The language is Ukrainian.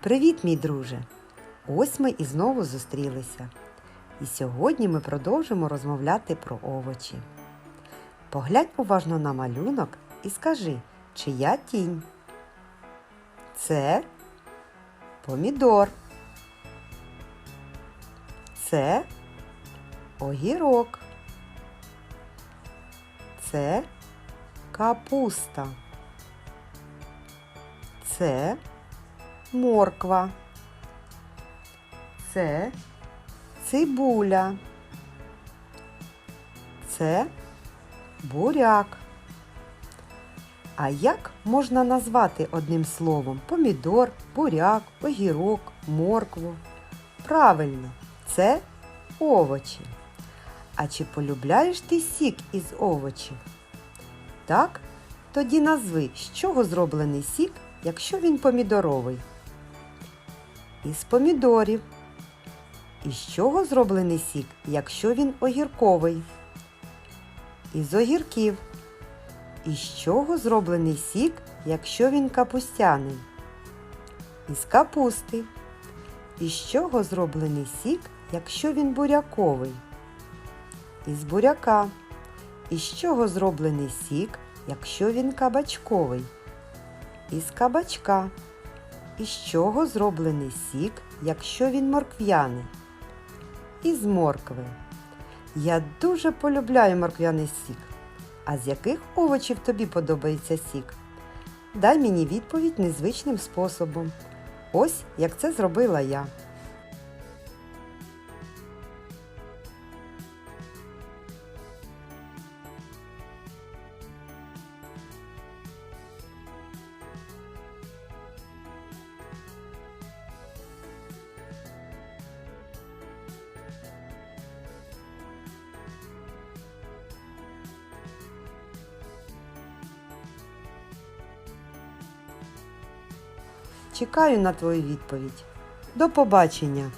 Привіт, мій друже! Ось ми і знову зустрілися. І сьогодні ми продовжимо розмовляти про овочі. Поглянь уважно на малюнок і скажи, чия тінь? Це помідор. Це огірок. Це капуста. Це морква. Це цибуля. Це буряк. А як можна назвати одним словом помідор, буряк, огірок, моркву? Правильно, це овочі. А чи полюбляєш ти сік із овочів? Так? Тоді назви, з чого зроблений сік, якщо він помідоровий. Із помідорів. Із чого зроблений сік, якщо він огірковий? Із огірків. Із чого зроблений сік, якщо він капустяний? Із капусти. Із чого зроблений сік, якщо він буряковий? Із буряка. Із чого зроблений сік, якщо він кабачковий? Із кабачка. Із чого зроблений сік, якщо він морквяний? Із моркви. Я дуже полюбляю морквяний сік. А з яких овочів тобі подобається сік? Дай мені відповідь незвичним способом. Ось як це зробила я. Чекаю на твою відповідь. До побачення!